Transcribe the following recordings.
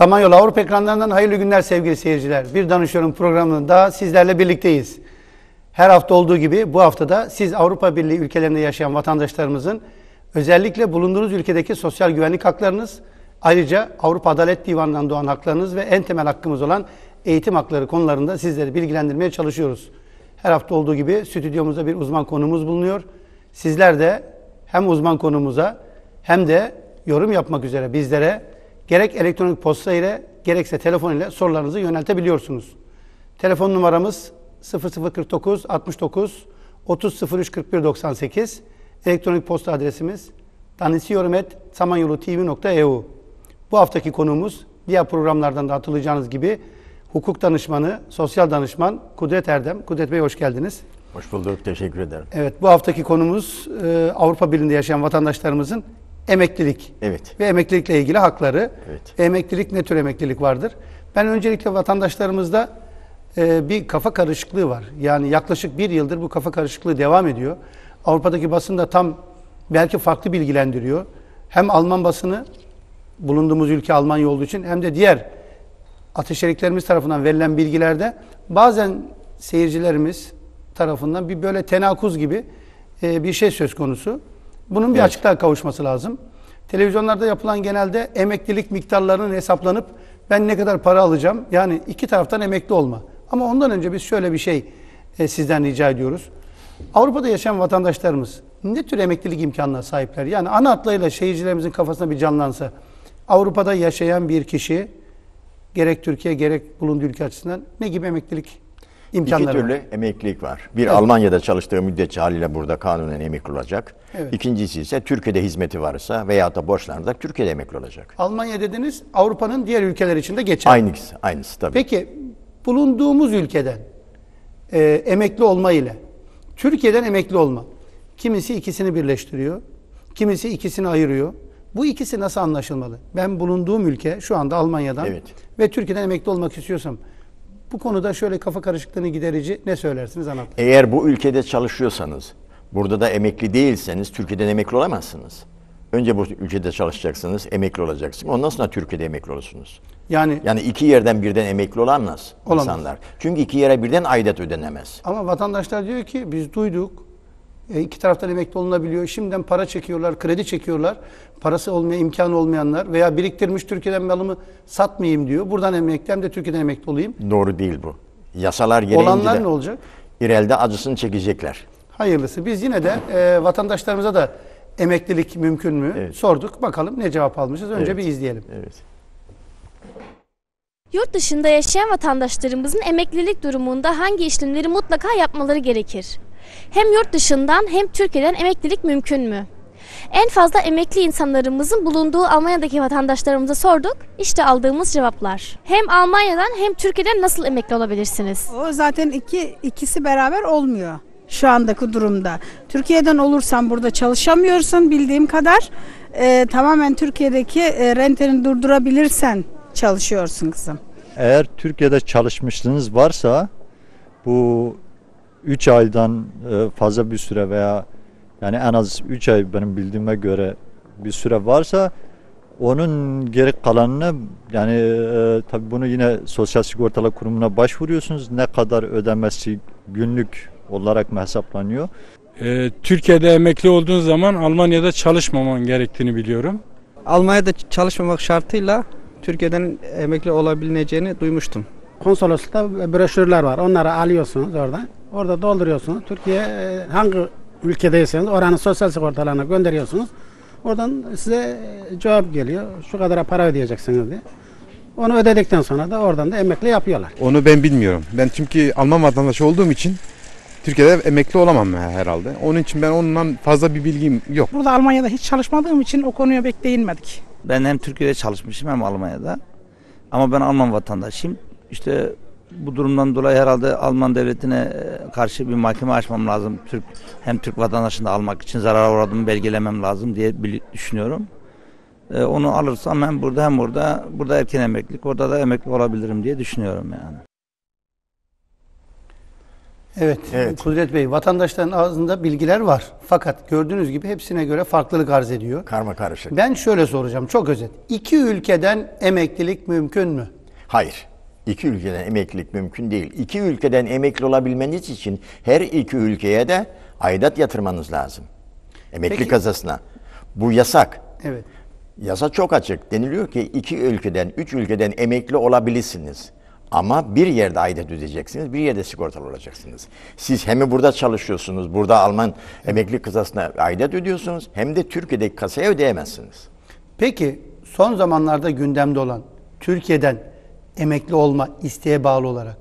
Samanyolu Avrupa ekranlarından hayırlı günler sevgili seyirciler. Bir Danışıyorum programında sizlerle birlikteyiz. Her hafta olduğu gibi bu haftada siz Avrupa Birliği ülkelerinde yaşayan vatandaşlarımızın özellikle bulunduğunuz ülkedeki sosyal güvenlik haklarınız, ayrıca Avrupa Adalet Divanı'ndan doğan haklarınız ve en temel hakkımız olan eğitim hakları konularında sizleri bilgilendirmeye çalışıyoruz. Her hafta olduğu gibi stüdyomuzda bir uzman konuğumuz bulunuyor. Sizler de hem uzman konumuza hem de yorum yapmak üzere bizlere gerek elektronik posta ile gerekse telefon ile sorularınızı yöneltebiliyorsunuz. Telefon numaramız 0049 69 30 03 41 98. Elektronik posta adresimiz danisiyorum.samanyolu.tv.eu Bu haftaki konuğumuz diğer programlardan da hatırlayacağınız gibi hukuk danışmanı, sosyal danışman Kudret Erdem. Kudret Bey hoş geldiniz. Hoş bulduk, teşekkür ederim. Evet, bu haftaki konumuz e, Avrupa Birliği'nde yaşayan vatandaşlarımızın emeklilik Evet. ve emeklilikle ilgili hakları. Evet. Emeklilik ne tür emeklilik vardır? Ben öncelikle vatandaşlarımızda e, bir kafa karışıklığı var. Yani yaklaşık bir yıldır bu kafa karışıklığı devam ediyor. Avrupa'daki basın da tam belki farklı bilgilendiriyor. Hem Alman basını bulunduğumuz ülke Almanya olduğu için hem de diğer ateşeliklerimiz tarafından verilen bilgilerde bazen seyircilerimiz tarafından bir böyle tenakuz gibi e, bir şey söz konusu. Bunun bir Evet. açıklığa kavuşması lazım. Televizyonlarda yapılan genelde emeklilik miktarlarının hesaplanıp ben ne kadar para alacağım? Yani iki taraftan emekli olma. Ama ondan önce biz şöyle bir şey e, sizden rica ediyoruz. Avrupa'da yaşayan vatandaşlarımız ne tür emeklilik imkanına sahipler? Yani ana hatlarıyla seyircilerimizin kafasına bir canlansa Avrupa'da yaşayan bir kişi gerek Türkiye gerek bulunduğu ülke açısından ne gibi emeklilik İki imkanları türlü var? emeklilik var. Bir Almanya'da çalıştığı müddetçe haliyle burada kanunen emekli olacak. Evet. İkincisi ise Türkiye'de hizmeti varsa veya da borçlanırsa Türkiye'de emekli olacak. Almanya dediniz Avrupa'nın diğer ülkeler içinde geçer. Aynısı, aynısı tabii. Peki bulunduğumuz ülkeden e, emekli olma ile Türkiye'den emekli olma. Kimisi ikisini birleştiriyor. Kimisi ikisini ayırıyor. Bu ikisi nasıl anlaşılmalı? Ben bulunduğum ülke şu anda Almanya'dan Evet. ve Türkiye'den emekli olmak istiyorsam bu konuda şöyle kafa karışıklığını giderici ne söylersiniz anlatın. Eğer bu ülkede çalışıyorsanız, burada da emekli değilseniz Türkiye'den emekli olamazsınız. Önce bu ülkede çalışacaksınız, emekli olacaksınız. Ondan sonra Türkiye'de emekli olursunuz. Yani Yani iki yerden birden emekli olamaz, Olamaz. insanlar. Çünkü iki yere birden aidat ödenemez. Ama vatandaşlar diyor ki biz duyduk. E, iki taraftan emekli olunabiliyor. Şimdiden para çekiyorlar, kredi çekiyorlar. Parası olmaya imkanı olmayanlar veya biriktirmiş Türkiye'den malımı satmayayım diyor. Buradan emekli hem de Türkiye'den emekli olayım. Doğru değil bu. Yasalar gereğince Olanlar de ne olacak? ileride acısını çekecekler. Hayırlısı. Biz yine de e, vatandaşlarımıza da emeklilik mümkün mü Evet. sorduk. Bakalım ne cevap almışız. Önce Evet. bir izleyelim. Evet. Yurt dışında yaşayan vatandaşlarımızın emeklilik durumunda hangi işlemleri mutlaka yapmaları gerekir? Hem yurt dışından hem Türkiye'den emeklilik mümkün mü? En fazla emekli insanlarımızın bulunduğu Almanya'daki vatandaşlarımıza sorduk. İşte aldığımız cevaplar. Hem Almanya'dan hem Türkiye'den nasıl emekli olabilirsiniz? O zaten iki ikisi beraber olmuyor şu andaki durumda. Türkiye'den olursan burada çalışamıyorsun bildiğim kadar. Ee, tamamen Türkiye'deki e, renteni durdurabilirsen çalışıyorsun kızım. Eğer Türkiye'de çalışmışlığınız varsa bu 3 aydan e, fazla bir süre veya yani en az 3 ay benim bildiğime göre bir süre varsa onun geri kalanını yani e, tabii bunu yine Sosyal Sigortalar Kurumu'na başvuruyorsunuz. Ne kadar ödemesi günlük olarak mı hesaplanıyor? Ee, Türkiye'de emekli olduğun zaman Almanya'da çalışmaman gerektiğini biliyorum. Almanya'da çalışmamak şartıyla Türkiye'den emekli olabileceğini duymuştum. Konsoloslukta broşürler var. Onları alıyorsunuz orada. Orada dolduruyorsunuz. Türkiye e, hangi ülkedeyseniz oranın sosyal sigortalarına gönderiyorsunuz. Oradan size e, cevap geliyor. Şu kadara para ödeyeceksiniz diye. Onu ödedikten sonra da oradan da emekli yapıyorlar. Onu ben bilmiyorum. Ben çünkü Alman vatandaşı olduğum için Türkiye'de emekli olamam herhalde. Onun için ben ondan fazla bir bilgim yok. Burada Almanya'da hiç çalışmadığım için o konuya pek değinmedik. Ben hem Türkiye'de çalışmışım hem Almanya'da. Ama ben Alman vatandaşıyım. İşte bu durumdan dolayı herhalde Alman devletine e, karşı bir mahkeme açmam lazım. Türk hem Türk vatandaşını da almak için zarara uğradığımı belgelemem lazım diye düşünüyorum. E, onu alırsam hem burada hem orada burada erken emeklilik orada da emekli olabilirim diye düşünüyorum yani. Evet, Evet. Kudret Bey, vatandaşların ağzında bilgiler var. Fakat gördüğünüz gibi hepsine göre farklılık arz ediyor. Karma karışık. Ben şöyle soracağım, çok özet. İki ülkeden emeklilik mümkün mü? Hayır. İki ülkeden emeklilik mümkün değil. İki ülkeden emekli olabilmeniz için her iki ülkeye de aidat yatırmanız lazım. Emekli Peki. kasasına. Bu yasak. Evet. Yasa çok açık. Deniliyor ki iki ülkeden, üç ülkeden emekli olabilirsiniz. Ama bir yerde aidat ödeyeceksiniz, bir yerde sigortalı olacaksınız. Siz hem burada çalışıyorsunuz, burada Alman emekli kasasına aidat ödüyorsunuz, hem de Türkiye'deki kasaya ödeyemezsiniz. Peki son zamanlarda gündemde olan Türkiye'den emekli olma isteğe bağlı olarak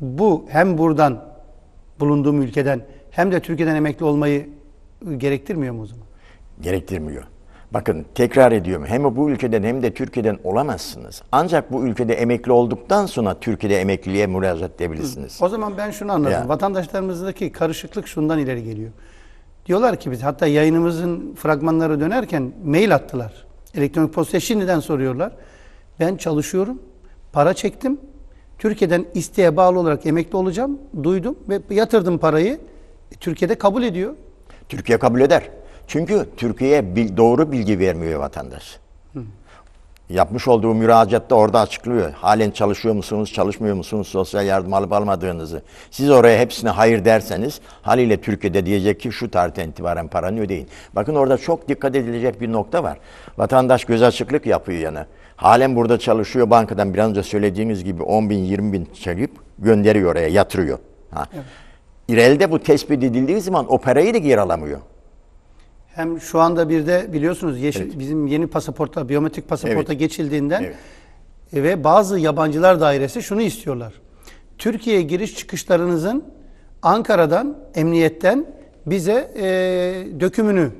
bu hem buradan bulunduğum ülkeden hem de Türkiye'den emekli olmayı gerektirmiyor mu o zaman? gerektirmiyor. Bakın tekrar ediyorum hem bu ülkeden hem de Türkiye'den olamazsınız. Ancak bu ülkede emekli olduktan sonra Türkiye'de emekliliğe müracaat edebilirsiniz. O zaman ben şunu anladım. Ya. Vatandaşlarımızdaki karışıklık şundan ileri geliyor. Diyorlar ki biz hatta yayınımızın fragmanları dönerken mail attılar. Elektronik postaya şimdiden soruyorlar. Ben çalışıyorum, para çektim. Türkiye'den isteğe bağlı olarak emekli olacağım. Duydum ve yatırdım parayı. E, Türkiye'de kabul ediyor. Türkiye kabul eder. Çünkü Türkiye'ye doğru bilgi vermiyor vatandaş. Yapmış olduğu müracaatta orada açıklıyor. Halen çalışıyor musunuz, çalışmıyor musunuz, sosyal yardım alıp almadığınızı. Siz oraya hepsine hayır derseniz haliyle Türkiye'de diyecek ki şu tarihten itibaren paranı ödeyin. Bakın orada çok dikkat edilecek bir nokta var. Vatandaş göz açıklık yapıyor yani. Halen burada çalışıyor bankadan biraz önce söylediğiniz gibi 10 bin 20 bin çekip gönderiyor oraya yatırıyor. Ha. İrelde bu tespit edildiği zaman o parayı da geri alamıyor. Hem şu anda bir de biliyorsunuz yeşil, bizim yeni pasaporta, biyometrik pasaporta Evet. geçildiğinden Evet. e, ve bazı yabancılar dairesi şunu istiyorlar. Türkiye'ye giriş çıkışlarınızın Ankara'dan, emniyetten bize e, dökümünü. Şimdi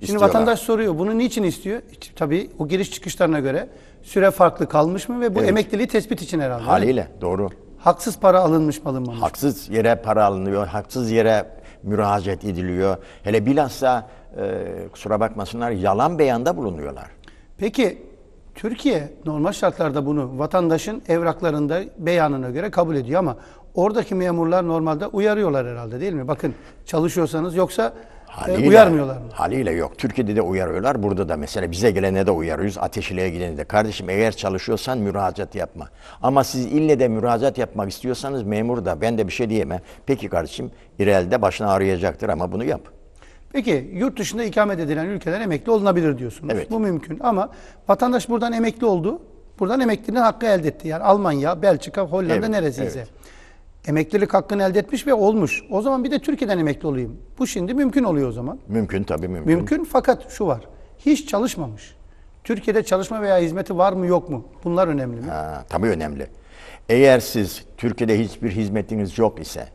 İstiyorlar. vatandaş soruyor bunu niçin istiyor? Tabii o giriş çıkışlarına göre süre farklı kalmış mı ve bu Evet. emekliliği tespit için herhalde. Haliyle doğru. Haksız para alınmış mı alınmamış? mı? Haksız yere para alınıyor, haksız yere müracaat ediliyor. Hele bilhassa e, kusura bakmasınlar yalan beyanda bulunuyorlar. Peki Türkiye normal şartlarda bunu vatandaşın evraklarında beyanına göre kabul ediyor ama oradaki memurlar normalde uyarıyorlar herhalde değil mi? Bakın çalışıyorsanız yoksa e, uyarmıyorlar mı? Haliyle yok. Türkiye'de de uyarıyorlar. Burada da mesela bize gelene de uyarıyoruz. Ateşliğe gidene de. Kardeşim eğer çalışıyorsan müracaat yapma. Ama siz ille de müracaat yapmak istiyorsanız memur da ben de bir şey diyemem. Peki kardeşim İrel'de başına ağrıyacaktır ama bunu yap. Peki yurt dışında ikamet edilen ülkeden emekli olunabilir diyorsunuz. Evet. Bu mümkün ama vatandaş buradan emekli oldu. Buradan emekliliğin hakkı elde etti. Yani Almanya, Belçika, Hollanda Evet, neresiyse. evet. Emeklilik hakkını elde etmiş ve olmuş. O zaman bir de Türkiye'den emekli olayım. Bu şimdi mümkün oluyor o zaman. Mümkün tabii mümkün. Mümkün fakat şu var. Hiç çalışmamış. Türkiye'de çalışma veya hizmeti var mı yok mu? Bunlar önemli mi? Ha, tabii önemli. Eğer siz Türkiye'de hiçbir hizmetiniz yok ise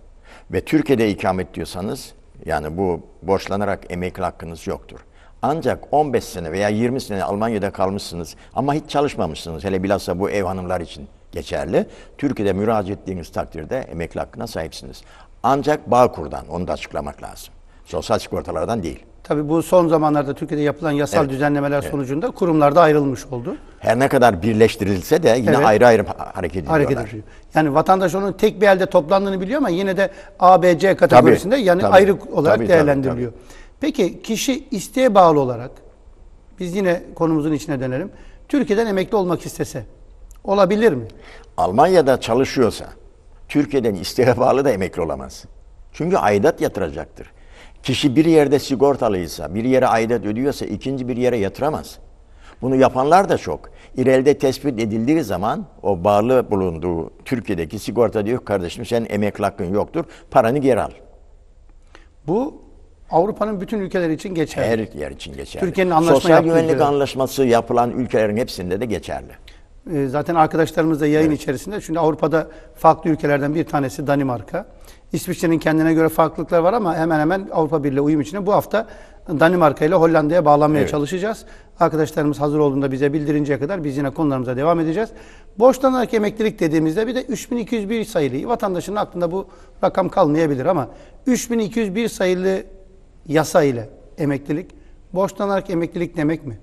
ve Türkiye'de ikamet diyorsanız yani bu borçlanarak emekli hakkınız yoktur. Ancak 15 sene veya 20 sene Almanya'da kalmışsınız ama hiç çalışmamışsınız. Hele bilhassa bu ev hanımlar için geçerli. Türkiye'de müracaat ettiğiniz takdirde emekli hakkına sahipsiniz. Ancak Bağkur'dan onu da açıklamak lazım. Sosyal sigortalardan değil. Tabii bu son zamanlarda Türkiye'de yapılan yasal Evet. düzenlemeler sonucunda kurumlarda ayrılmış oldu. Her ne kadar birleştirilse de yine Evet. ayrı ayrı ha- hareket ediyorlar. Hareket ediyor. Yani vatandaş onun tek bir elde toplandığını biliyor ama yine de A, B, C kategorisinde yani tabii. ayrı olarak Tabii, tabii, değerlendiriliyor. Peki kişi isteğe bağlı olarak biz yine konumuzun içine dönelim. Türkiye'den emekli olmak istese olabilir mi? Almanya'da çalışıyorsa Türkiye'den isteğe bağlı da emekli olamaz. Çünkü aidat yatıracaktır. Kişi bir yerde sigortalıysa, bir yere aidat ödüyorsa ikinci bir yere yatıramaz. Bunu yapanlar da çok. İrelde tespit edildiği zaman o bağlı bulunduğu Türkiye'deki sigorta diyor kardeşim sen emekli hakkın yoktur, paranı geri al. Bu Avrupa'nın bütün ülkeleri için geçerli. Her yer için geçerli. Türkiye'nin anlaşma Sosyal güvenlik ülkeler. anlaşması yapılan ülkelerin hepsinde de geçerli. Ee, Zaten arkadaşlarımız da yayın içerisinde. Şimdi Avrupa'da farklı ülkelerden bir tanesi Danimarka. İsviçre'nin kendine göre farklılıklar var ama hemen hemen Avrupa Birliği uyum içinde bu hafta Danimarka ile Hollanda'ya bağlanmaya Evet. çalışacağız. Arkadaşlarımız hazır olduğunda bize bildirinceye kadar biz yine konularımıza devam edeceğiz. Borçlanarak emeklilik dediğimizde bir de 3201 sayılı vatandaşın aklında bu rakam kalmayabilir ama 3201 sayılı yasa ile emeklilik borçlanarak emeklilik demek mi?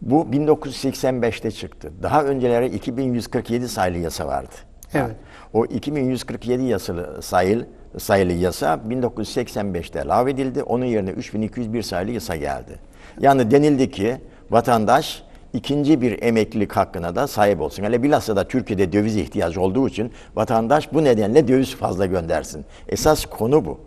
Bu 1985'te çıktı. Daha önceleri 2147 sayılı yasa vardı. Evet. O 2147 yasalı sayıl sayılı yasa 1985'te lağvedildi. Onun yerine 3201 sayılı yasa geldi. Yani denildi ki vatandaş ikinci bir emeklilik hakkına da sahip olsun. Hele bilhassa da Türkiye'de döviz ihtiyacı olduğu için vatandaş bu nedenle döviz fazla göndersin. Esas konu bu.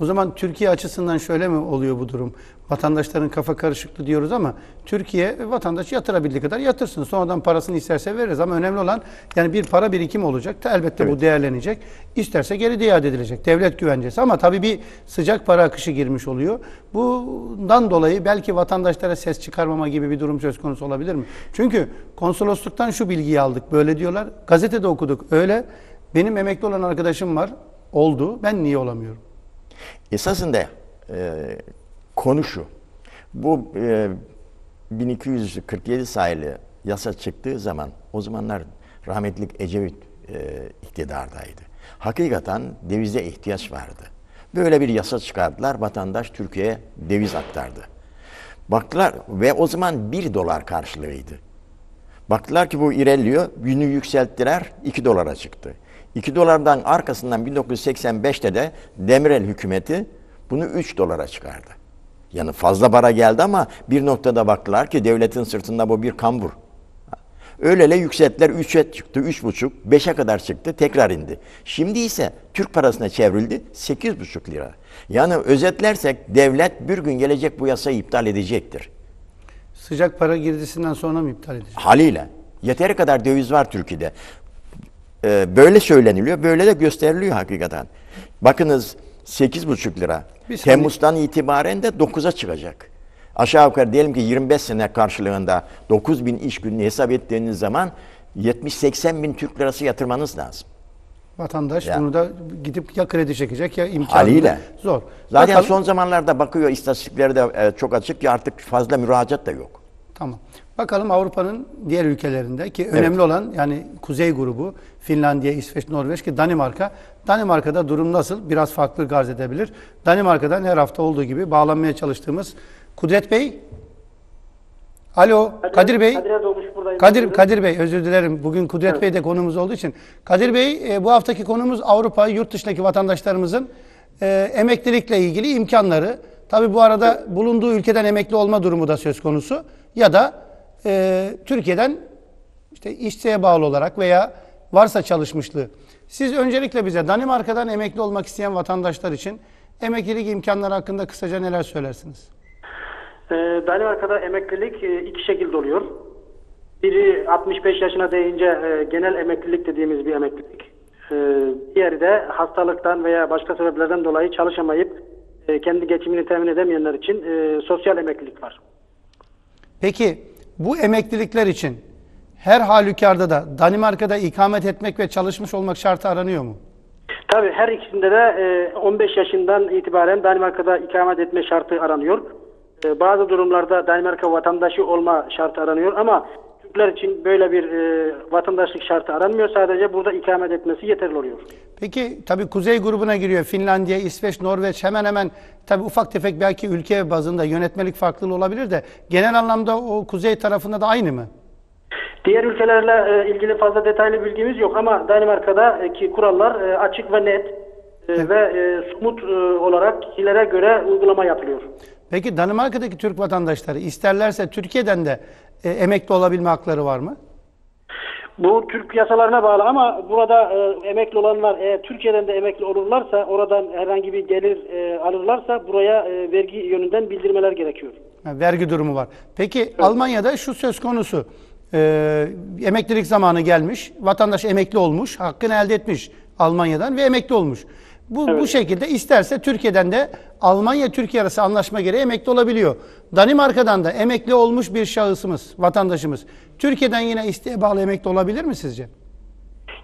O zaman Türkiye açısından şöyle mi oluyor bu durum? Vatandaşların kafa karışıklığı diyoruz ama Türkiye vatandaş yatırabildiği kadar yatırsın. Sonradan parasını isterse veririz ama önemli olan yani bir para birikimi olacak. Elbette bu değerlenecek. İsterse geri de iade edilecek. Devlet güvencesi ama tabii bir sıcak para akışı girmiş oluyor. Bundan dolayı belki vatandaşlara ses çıkarmama gibi bir durum söz konusu olabilir mi? Çünkü konsolosluktan şu bilgiyi aldık. Böyle diyorlar. Gazetede okuduk. Öyle. Benim emekli olan arkadaşım var. Oldu. Ben niye olamıyorum? Esasında e, konu şu. Bu e, 1247 sayılı yasa çıktığı zaman o zamanlar rahmetlik Ecevit e, iktidardaydı. Hakikaten devize ihtiyaç vardı. Böyle bir yasa çıkardılar. Vatandaş Türkiye'ye döviz aktardı. Baktılar ve o zaman 1 dolar karşılığıydı. Baktılar ki bu ilerliyor. Günü yükselttiler. 2 dolara çıktı. 2 dolardan arkasından 1985'te de Demirel hükümeti bunu 3 dolara çıkardı. Yani fazla para geldi ama bir noktada baktılar ki devletin sırtında bu bir kambur. Öylele yükselttiler 3'e çıktı, 3,5, 5'e kadar çıktı, tekrar indi. Şimdi ise Türk parasına çevrildi 8,5 lira. Yani özetlersek devlet bir gün gelecek bu yasayı iptal edecektir. Sıcak para girdisinden sonra mı iptal edecek? Haliyle. Yeteri kadar döviz var Türkiye'de. Ee, böyle söyleniliyor, böyle de gösteriliyor hakikaten. Bakınız 8,5 lira. Saniye. Temmuz'dan itibaren de 9'a çıkacak. Aşağı yukarı diyelim ki 25 sene karşılığında 9 bin iş gününü hesap ettiğiniz zaman 70-80 bin Türk lirası yatırmanız lazım. Vatandaş Ya. bunu da gidip ya kredi çekecek ya imkanı Haliyle. zor. Zaten Bakalım. son zamanlarda bakıyor istatistikleri de e, çok açık ki artık fazla müracaat da yok. Tamam. Bakalım Avrupa'nın diğer ülkelerinde ki önemli olan yani Kuzey grubu Finlandiya, İsveç, Norveç ki Danimarka. Danimarka'da durum nasıl? Biraz farklı arz edebilir. Danimarka'dan her hafta olduğu gibi bağlanmaya çalıştığımız Kudret Bey. Alo, Kadir Bey. Kadir buradayım. Kadir, Kadir Bey özür dilerim. Bugün Kudret Bey de konumuz olduğu için. Kadir Bey e, bu haftaki konumuz Avrupa yurt dışındaki vatandaşlarımızın e, emeklilikle ilgili imkanları. Tabi bu arada bulunduğu ülkeden emekli olma durumu da söz konusu. Ya da e, Türkiye'den işte işçiye bağlı olarak veya varsa çalışmışlığı. Siz öncelikle bize Danimarka'dan emekli olmak isteyen vatandaşlar için emeklilik imkanları hakkında kısaca neler söylersiniz? Ee, Danimarka'da emeklilik e, iki şekilde oluyor. Biri 65 yaşına değince e, genel emeklilik dediğimiz bir emeklilik. Ee, diğeri de hastalıktan veya başka sebeplerden dolayı çalışamayıp e, kendi geçimini temin edemeyenler için e, sosyal emeklilik var. Peki bu emeklilikler için her halükarda da Danimarka'da ikamet etmek ve çalışmış olmak şartı aranıyor mu? Tabii her ikisinde de e, 15 yaşından itibaren Danimarka'da ikamet etme şartı aranıyor. E, bazı durumlarda Danimarka vatandaşı olma şartı aranıyor ama Türkler için böyle bir e, vatandaşlık şartı aranmıyor. Sadece burada ikamet etmesi yeterli oluyor. Peki tabii kuzey grubuna giriyor. Finlandiya, İsveç, Norveç hemen hemen tabii ufak tefek belki ülke bazında yönetmelik farklılığı olabilir de genel anlamda o kuzey tarafında da aynı mı? Diğer ülkelerle e, ilgili fazla detaylı bilgimiz yok ama Danimarka'daki kurallar e, açık ve net e, ve e, somut e, olarak kişilere göre uygulama yapılıyor. Peki Danimarka'daki Türk vatandaşları isterlerse Türkiye'den de e, emekli olabilme hakları var mı? Bu Türk yasalarına bağlı ama burada e, emekli olanlar eğer Türkiye'den de emekli olurlarsa oradan herhangi bir gelir e, alırlarsa buraya e, vergi yönünden bildirmeler gerekiyor. Ha, vergi durumu var. Peki Almanya'da şu söz konusu. Ee, emeklilik zamanı gelmiş. Vatandaş emekli olmuş. Hakkını elde etmiş Almanya'dan ve emekli olmuş. Bu, bu şekilde isterse Türkiye'den de Almanya Türkiye arası anlaşma gereği emekli olabiliyor. Danimarka'dan da emekli olmuş bir şahısımız, vatandaşımız. Türkiye'den yine isteğe bağlı emekli olabilir mi sizce?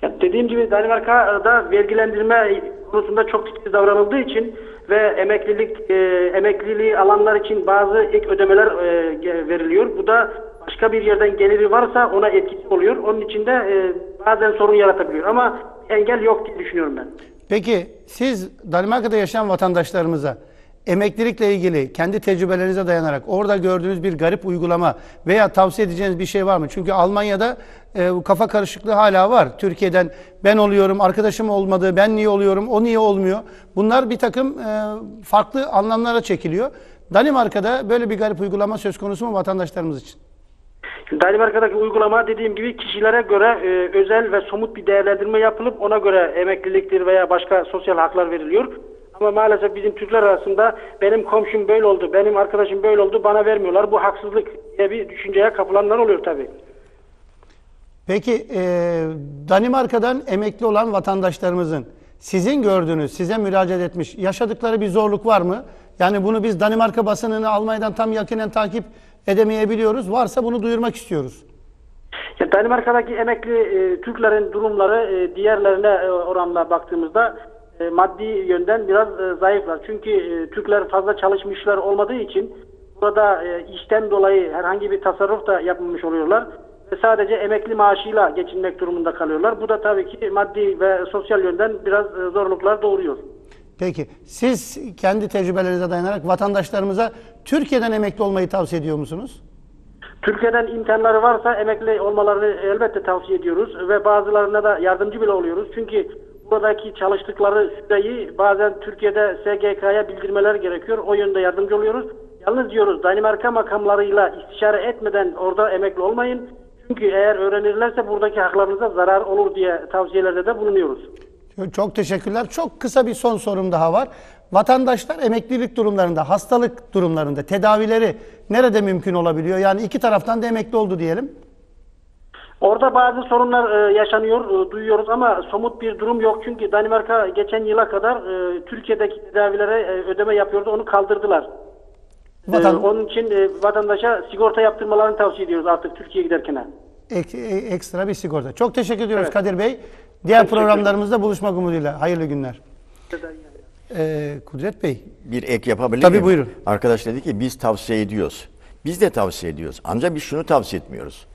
Ya dediğim gibi Danimarka'da vergilendirme konusunda çok titiz davranıldığı için ve emeklilik e, emekliliği alanlar için bazı ek ödemeler e, veriliyor. Bu da başka bir yerden geliri varsa ona etkisi oluyor. Onun için de e, bazen sorun yaratabiliyor ama engel yok diye düşünüyorum ben. Peki siz Danimarka'da yaşayan vatandaşlarımıza emeklilikle ilgili kendi tecrübelerinize dayanarak orada gördüğünüz bir garip uygulama veya tavsiye edeceğiniz bir şey var mı? Çünkü Almanya'da e, bu kafa karışıklığı hala var. Türkiye'den ben oluyorum, arkadaşım olmadı, ben niye oluyorum, o niye olmuyor? Bunlar bir takım e, farklı anlamlara çekiliyor. Danimarka'da böyle bir garip uygulama söz konusu mu vatandaşlarımız için? Danimarka'daki uygulama dediğim gibi kişilere göre e, özel ve somut bir değerlendirme yapılıp ona göre emekliliktir veya başka sosyal haklar veriliyor. Ama maalesef bizim Türkler arasında benim komşum böyle oldu, benim arkadaşım böyle oldu, bana vermiyorlar. Bu haksızlık diye bir düşünceye kapılanlar oluyor tabii. Peki e, Danimarka'dan emekli olan vatandaşlarımızın sizin gördüğünüz, size müracaat etmiş, yaşadıkları bir zorluk var mı? Yani bunu biz Danimarka basınını Almanya'dan tam yakinen takip edemeyebiliyoruz. Varsa bunu duyurmak istiyoruz. Ya Danimarka'daki emekli e, Türklerin durumları e, diğerlerine e, oranla baktığımızda e, maddi yönden biraz e, zayıflar. Çünkü e, Türkler fazla çalışmışlar olmadığı için burada e, işten dolayı herhangi bir tasarruf da yapmamış oluyorlar. Ve sadece emekli maaşıyla geçinmek durumunda kalıyorlar. Bu da tabii ki maddi ve sosyal yönden biraz e, zorluklar doğuruyor. Peki siz kendi tecrübelerinize dayanarak vatandaşlarımıza Türkiye'den emekli olmayı tavsiye ediyor musunuz? Türkiye'den imkanları varsa emekli olmalarını elbette tavsiye ediyoruz ve bazılarına da yardımcı bile oluyoruz. Çünkü buradaki çalıştıkları süreyi bazen Türkiye'de SGK'ya bildirmeler gerekiyor. O yönde yardımcı oluyoruz. Yalnız diyoruz Danimarka makamlarıyla istişare etmeden orada emekli olmayın. Çünkü eğer öğrenirlerse buradaki haklarınıza zarar olur diye tavsiyelerde de bulunuyoruz. Çok teşekkürler. Çok kısa bir son sorum daha var. Vatandaşlar emeklilik durumlarında, hastalık durumlarında tedavileri nerede mümkün olabiliyor? Yani iki taraftan da emekli oldu diyelim. Orada bazı sorunlar e, yaşanıyor, e, duyuyoruz ama somut bir durum yok. Çünkü Danimarka geçen yıla kadar e, Türkiye'deki tedavilere e, ödeme yapıyordu, onu kaldırdılar. E, Vatan- onun için e, vatandaşa sigorta yaptırmalarını tavsiye ediyoruz artık Türkiye'ye giderken. Ek- ekstra bir sigorta. Çok teşekkür ediyoruz Evet. Kadir Bey. Diğer programlarımızda buluşmak umuduyla. Hayırlı günler. Ee, Kudret Bey, Bir ek yapabilir Tabii, miyim? buyurun. Arkadaş dedi ki biz tavsiye ediyoruz. Biz de tavsiye ediyoruz. Ancak biz şunu tavsiye etmiyoruz.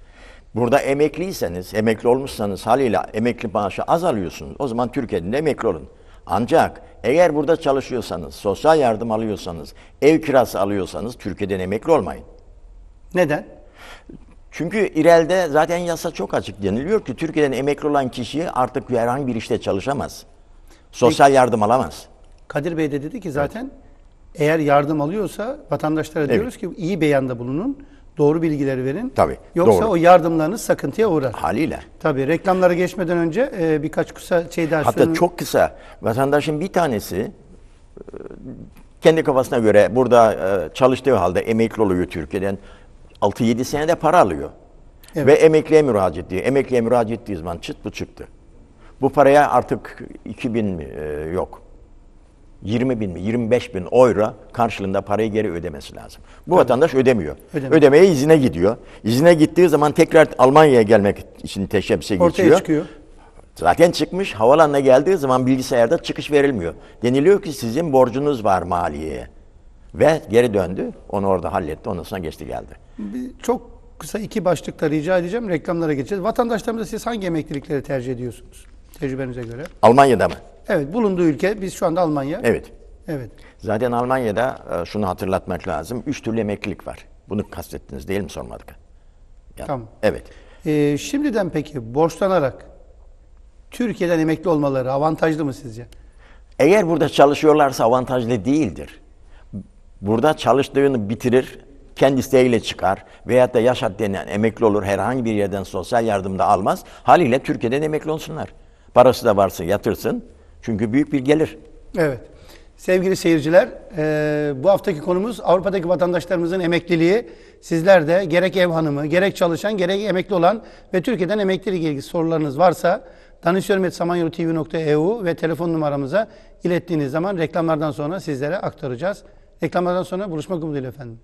Burada emekliyseniz, emekli olmuşsanız haliyle emekli maaşı az alıyorsunuz. O zaman Türkiye'de de emekli olun. Ancak eğer burada çalışıyorsanız, sosyal yardım alıyorsanız, ev kirası alıyorsanız Türkiye'den emekli olmayın. neden? Çünkü ileride zaten yasa çok açık deniliyor ki Türkiye'den emekli olan kişi artık herhangi bir işte çalışamaz. Sosyal yardım alamaz. Kadir Bey de dedi ki zaten eğer yardım alıyorsa vatandaşlara Evet. diyoruz ki iyi beyanda bulunun, doğru bilgileri verin. Tabii, Yoksa doğru. o yardımlarınız sıkıntıya uğrar. Haliyle. Tabii reklamlara geçmeden önce e, birkaç kısa şey daha Hatta çok kısa vatandaşın bir tanesi e, kendi kafasına göre burada e, çalıştığı halde emekli oluyor Türkiye'den 6-7 senede para alıyor. Evet. Ve emekliye müracaat ediyor. Emekliye müracaat ettiği zaman çıt bu çıktı. Bu paraya artık 2000 mi e, yok. 20 bin mi 25 bin euro karşılığında parayı geri ödemesi lazım. Bu vatandaş ödemiyor. Ödemiyor. Ödemeye izine gidiyor. İzine gittiği zaman tekrar Almanya'ya gelmek için teşebbüse Ortaya geçiyor. çıkıyor. Zaten çıkmış havalanına geldiği zaman bilgisayarda çıkış verilmiyor. Deniliyor ki sizin borcunuz var maliyeye. Ve geri döndü. Onu orada halletti. Ondan sonra geçti geldi. Bir- çok kısa iki başlıkta rica edeceğim. Reklamlara geçeceğiz. Vatandaşlarımıza siz hangi emeklilikleri tercih ediyorsunuz? Tecrübenize göre. Almanya'da mı? Evet, bulunduğu ülke biz şu anda Almanya. Evet. Evet. Zaten Almanya'da e, şunu hatırlatmak lazım. Üç türlü emeklilik var. Bunu kastettiniz değil mi sormadık? Ya, Tamam. Evet. Ee, şimdiden peki borçlanarak Türkiye'den emekli olmaları avantajlı mı sizce? Eğer burada çalışıyorlarsa avantajlı değildir. Burada çalıştığını bitirir, kendi isteğiyle çıkar veyahut da yaş haddinden emekli olur, herhangi bir yerden sosyal yardım da almaz. Haliyle Türkiye'den emekli olsunlar. Parası da varsa yatırsın. Çünkü büyük bir gelir. Evet. Sevgili seyirciler, e, bu haftaki konumuz Avrupa'daki vatandaşlarımızın emekliliği. Sizler de gerek ev hanımı, gerek çalışan, gerek emekli olan ve Türkiye'den emeklilik ilgili sorularınız varsa danışıyorum.samanyolu.tv.eu ve telefon numaramıza ilettiğiniz zaman reklamlardan sonra sizlere aktaracağız. Reklamlardan sonra buluşmak umuduyla efendim.